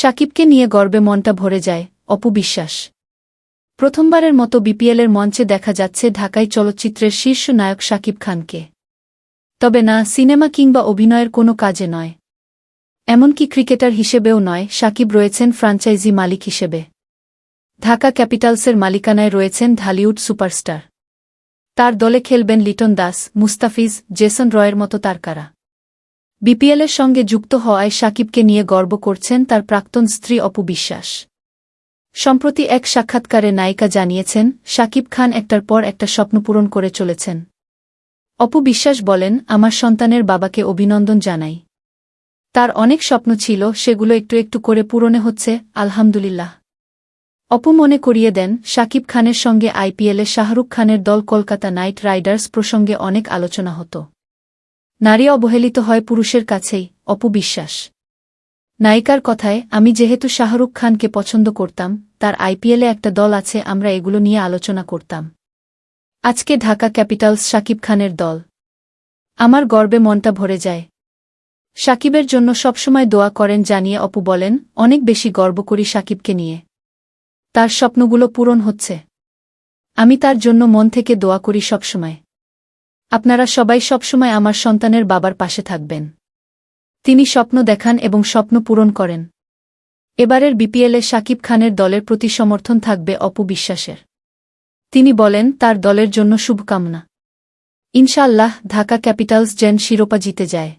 সাকিবকে নিয়ে গর্বে মনটা ভরে যায়, অপু বিশ্বাস। প্রথমবারের মতো বিপিএলের মঞ্চে দেখা যাচ্ছে ঢাকাই চলচ্চিত্রের শীর্ষ নায়ক সাকিব খানকে। তবে না, সিনেমা কিংবা অভিনয়ের কোনো কাজে নয়। এমনকি ক্রিকেটার হিসেবেও নয়, সাকিব রয়েছেন ফ্রাঞ্চাইজি মালিক হিসেবে। ঢাকা ক্যাপিটালসের মালিকানায় রয়েছেন ঢালিউড সুপারস্টার। তার দলে খেলবেন লিটন দাস, মুস্তাফিজ, জেসন রয়ের মতো তারকারা। বিপিএলের সঙ্গে যুক্ত হওয়ায় সাকিবকে নিয়ে গর্ব করছেন তার প্রাক্তন স্ত্রী অপু বিশ্বাস। সম্প্রতি এক সাক্ষাৎকারে নায়িকা জানিয়েছেন, সাকিব খান একটার পর একটা স্বপ্ন পূরণ করে চলেছেন। অপু বিশ্বাস বলেন, আমার সন্তানের বাবাকে অভিনন্দন জানাই। তার অনেক স্বপ্ন ছিল, সেগুলো একটু একটু করে পূরণে হচ্ছে, আলহামদুলিল্লাহ। অপু মনে করিয়ে দেন শাকিব খানের সঙ্গে আইপিএলে শাহরুখ খানের দল কলকাতা নাইট রাইডার্স প্রসঙ্গে অনেক আলোচনা হতো। নারী অবহেলিত হয় পুরুষের কাছেই অপু বিশ্বাস নায়িকার কথায়, আমি যেহেতু শাহরুখ খানকে পছন্দ করতাম, তার আইপিএলে একটা দল আছে, আমরা এগুলো নিয়ে আলোচনা করতাম। আজকে ঢাকা ক্যাপিটালস শাকিব খানের দল। আমার গর্বে মনটা ভরে যায়। সাকিবের জন্য সবসময় দোয়া করেন, জানিয়ে অপু বলেন, অনেক বেশি গর্ব করি সাকিবকে নিয়ে। তার স্বপ্নগুলো পূরণ হচ্ছে। আমি তার জন্য মন থেকে দোয়া করি সবসময়। আপনারা সবাই সবসময় আমার সন্তানের বাবার পাশে থাকবেন। তিনি স্বপ্ন দেখান এবং স্বপ্ন পূরণ করেন। এবারের বিপিএলে সাকিব খানের দলের প্রতি সমর্থন থাকবে অপু বিশ্বাসের। তিনি বলেন, তার দলের জন্য শুভকামনা। ইনশাল্লাহ ঢাকা ক্যাপিটালস জেন শিরোপা জিতে যায়।